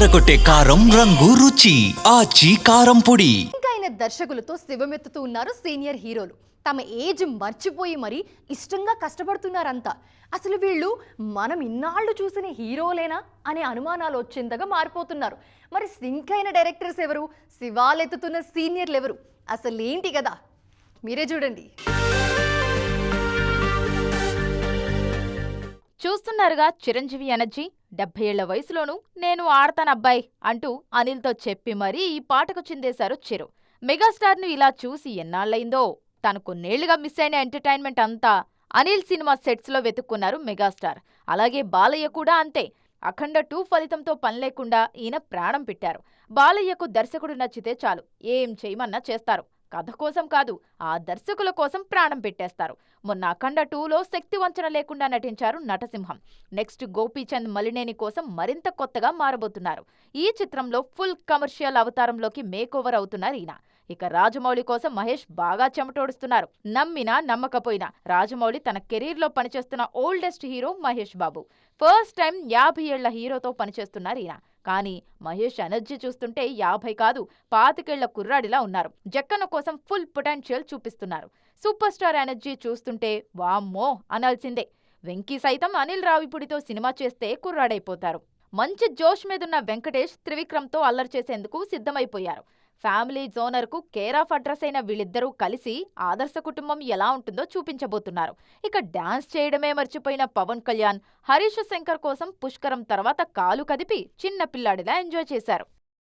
ఎర్రగొట్టే కారం రంగు రుచి. ఆచి కారం పొడి. ఇంకా ఆయన దర్శకులతో శివమెత్తుతూ ఉన్నారు సీనియర్ హీరోలు. తమ ఏజ్ మర్చిపోయి మరి ఇష్టంగా కష్టపడుతున్నారంతా. అసలు వీళ్ళు మనం ఇన్నాళ్ళు చూసిన హీరోలేనా అనే అనుమానాలు వచ్చేంతగా మారిపోతున్నారు. మరి సింక్ అయిన డైరెక్టర్స్ ఎవరు? శివాలెత్తుతున్న సీనియర్లు ఎవరు? అసలు ఏంటి కదా మీరే చూడండి. చూస్తున్నారుగా చిరంజీవి ఎనర్జీ. డెబ్బై ఏళ్ళ వయసులోనూ నేను ఆడతానబ్బాయి అంటూ అనిల్తో చెప్పి మరీ ఈ పాటకు చిందేశారు చిరు. మెగాస్టార్ను ఇలా చూసి ఎన్నాళ్ళైందో తను కొన్నేళ్ళుగా మిస్ అయిన ఎంటర్టైన్మెంట్ అంతా అనిల్ సినిమా సెట్స్లో వెతుక్కున్నారు మెగాస్టార్. అలాగే బాలయ్య కూడా అంతే. అఖండ టూ ఫలితంతో పని లేకుండా ఈయన ప్రాణం పెట్టారు. బాలయ్యకు దర్శకుడు నచ్చితే చాలు. ఏం చేయమన్నా చేస్తారు. కథ కోసం కాదు ఆ దర్శకుల కోసం ప్రాణం పెట్టేస్తారు. మొన్న అఖండ టూలో శక్తి వంచన లేకుండా నటించారు నటసింహం. నెక్స్ట్ గోపీచంద్ మలినేని కోసం మరింత కొత్తగా మారబోతున్నారు. ఈ చిత్రంలో ఫుల్ కమర్షియల్ అవతారంలోకి మేకోవర్ అవుతున్నారు ఈయన. ఇక రాజమౌళి కోసం మహేష్ బాగా చెమటోడుస్తున్నారు. నమ్మినా నమ్మకపోయినా రాజమౌళి తన కెరీర్లో పనిచేస్తున్న oldest hero Mahesh Babu. First time యాభై ఏళ్ళ హీరోతో పనిచేస్తున్నారు ఈయన. కానీ మహేష్ ఎనర్జీ చూస్తుంటే యాభై కాదు పాతికేళ్ళ కుర్రాడిలా ఉన్నారు. జక్కన్న కోసం ఫుల్ పొటెన్షియల్ చూపిస్తున్నారు. సూపర్ స్టార్ ఎనర్జీ చూస్తుంటే వామ్మో అనాల్సిందే. వెంకీ సైతం అనిల్ రావిపుడితో సినిమా చేస్తే కుర్రాడైపోతారు. మంచి జోష్ మీదున్న వెంకటేష్ త్రివిక్రమ్తో అల్లరి చేసేందుకు సిద్ధమైపోయారు. ఫ్యామిలీ జోనర్కు కేర్ ఆఫ్ అడ్రస్ అయిన వీళ్ళిద్దరూ కలిసి ఆదర్శ కుటుంబం ఎలా ఉంటుందో చూపించబోతున్నారు. ఇక డాన్స్ చేయడమే మర్చిపోయిన పవన్ కళ్యాణ్ హరీష్ శంకర్ కోసం పుష్కరం తర్వాత కాలు కదిపి చిన్న పిల్లాడిలా ఎంజాయ్ చేశారు.